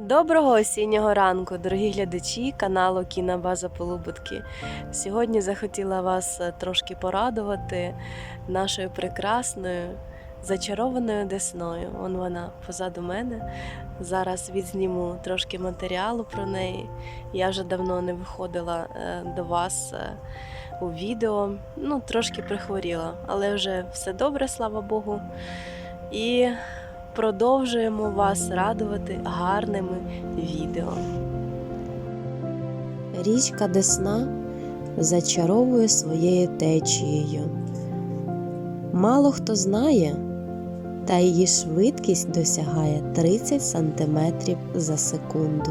Доброго осіннього ранку, дорогі глядачі каналу Кінобаза Полубутки. Сьогодні захотіла вас е, трошки порадувати нашою прекрасною зачарованою десною. Вон вона позаду мене. Зараз відзніму трошки матеріалу про неї. Я вже давно не виходила е, до вас е, у відео. Ну, трошки прихворіла, але вже все добре, слава Богу. І продовжуємо вас радувати гарними відео. Річка Десна зачаровує своєю течією. Мало хто знає, та її швидкість досягає 30 см за секунду.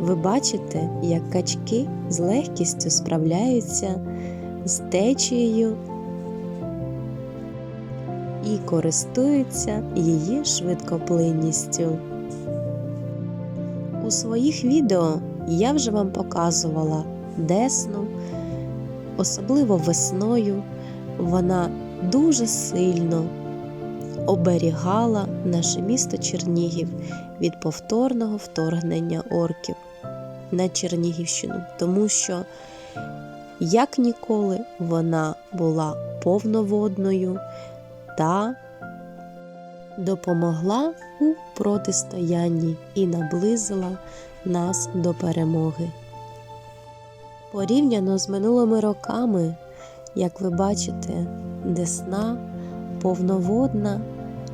Ви бачите, як качки з легкістю справляються з течією і користуються її швидкоплинністю. У своїх відео я вже вам показувала Десну, особливо весною. Вона дуже сильно оберігала наше місто Чернігів від повторного вторгнення орків на Чернігівщину, тому що як ніколи вона була повноводною та допомогла у протистоянні і наблизила нас до перемоги. Порівняно з минулими роками, як ви бачите, Десна повноводна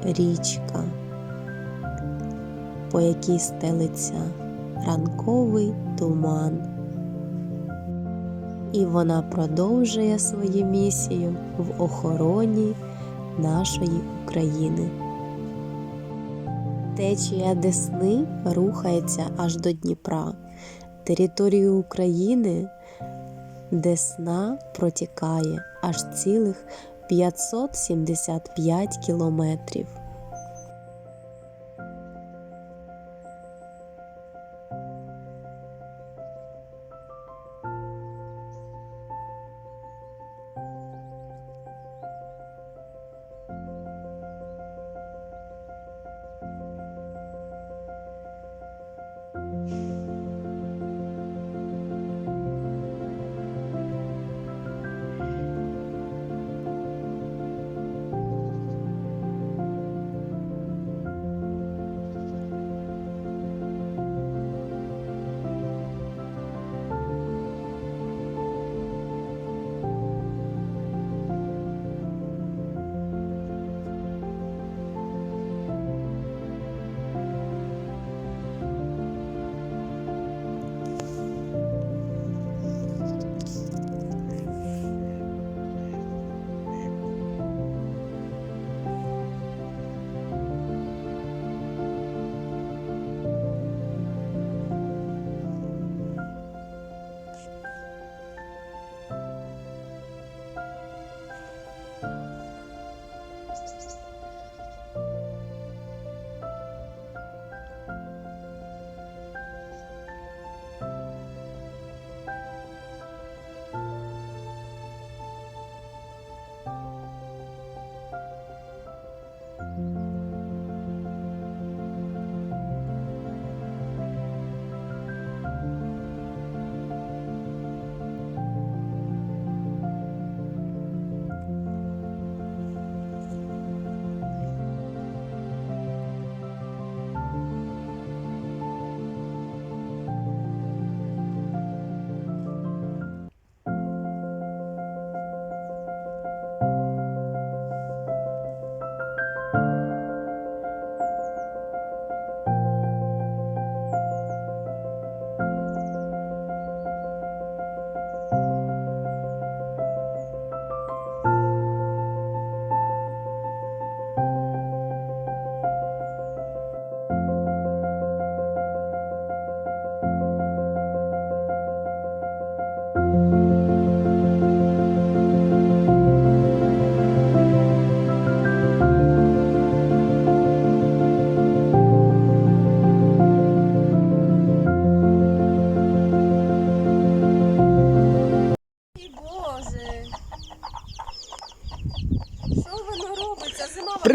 річка, по якій стелиться ранковий туман. І вона продовжує свою місію в охороні нашої України. Течія Десни рухається аж до Дніпра. Територію України Десна протікає аж цілих 575 кілометрів.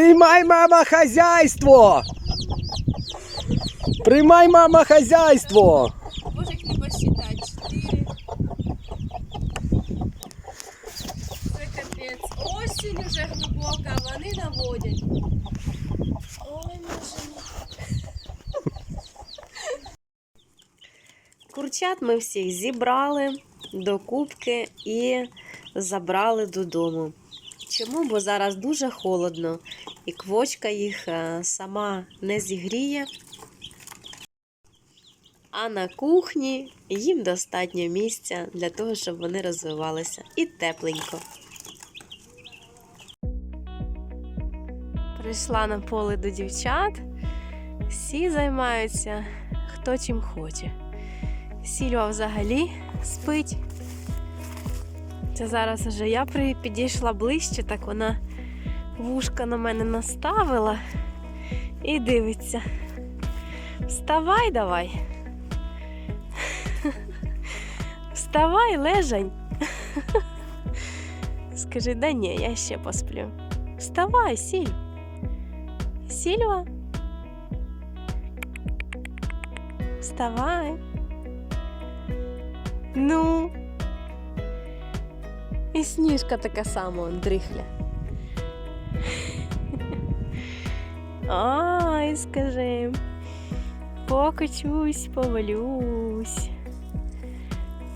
Приймай, мама, хазяйство! Приймай, мама, хазяйство! Боже, як не посчитати. Чотири. Це капець. Осінь уже глибока, вони наводять. Ой, боже. Курчат ми всіх зібрали до кубки і забрали додому. Чому? Бо зараз дуже холодно, і квочка їх е, сама не зігріє. А на кухні їм достатньо місця для того, щоб вони розвивалися і тепленько. Прийшла на поле до дівчат. Всі займаються хто чим хоче. Сільва взагалі спить. Це зараз вже я підійшла ближче, так вона вушка на мене наставила і дивиться. Вставай давай. Вставай, лежань. Скажи, да ні, я ще посплю. Вставай, сіль. Сільва. Вставай. Ну. І сніжка така сама, дрихля. Ай, скажи. Покочусь, повалюсь,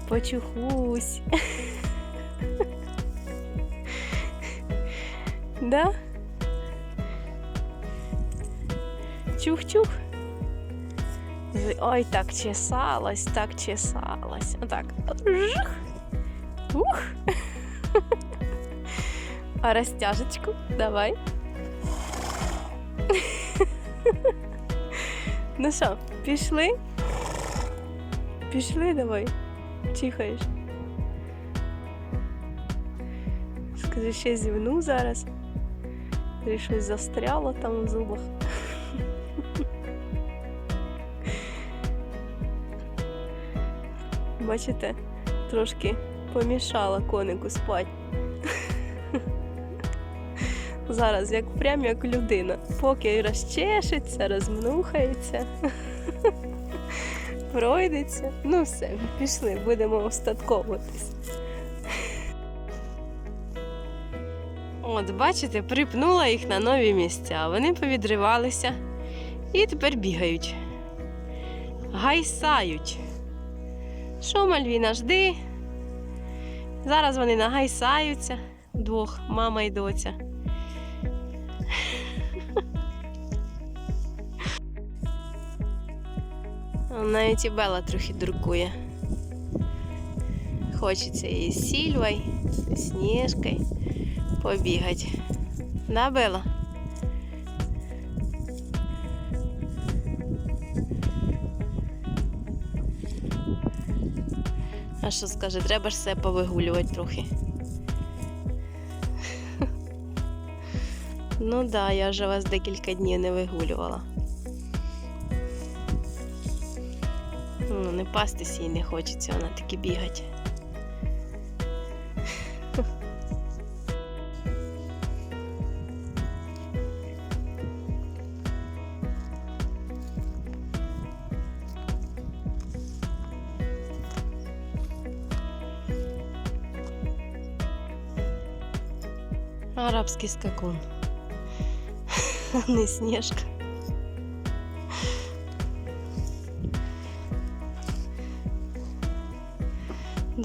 почухусь. Да? Чух-чух. Ой, так чесалась, так чесалась. Отак. Жух. Ух. А розтяжечку давай. Ну що, пішли? Пішли давай. Чихаєш. Скажи, ще зівну зараз. Ти щось застряло там у зубах. Бачите, трошки помішала конику спать. Зараз як прям як людина. Поки розчешеться, розмнухається, пройдеться. Ну все, пішли, будемо остатковуватись. От, бачите, припнула їх на нові місця. Вони повідривалися і тепер бігають. Гайсають. Що, Мальвіна, жди? Зараз вони нагайсаються вдвох, мама і доця. Навіть і Бела трохи дуркує. Хочеться і з Сільвою, і Сніжкою побігати. Да, Бела? А що скаже, треба ж себе повигулювати трохи. Ну да, я вже вас декілька днів не вигулювала. Ну, не пастись їй не хочеться, вона таки бігать. Арабський скакун. Не сніжка.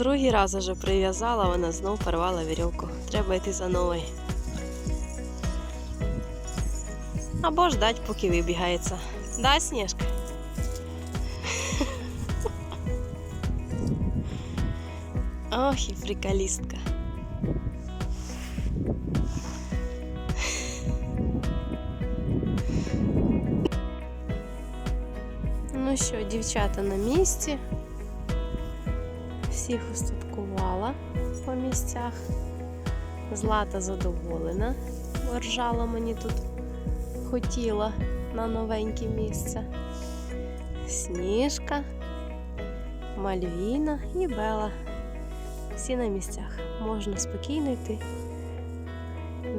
Другий раз уже прив'язала, вона знов порвала вірьовку. Треба йти за новою. Або ждать, поки вибігається. Да, Сніжка? Ох, і приколістка. Ну що, дівчата на місці. Всіх устаткувала по місцях. Злата задоволена. Ржала мені тут хотіла на новеньке місце. Сніжка, Мальвіна і Бела. Всі на місцях. Можна спокійно йти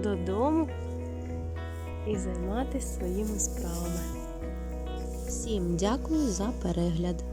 додому і займатися своїми справами. Всім дякую за перегляд!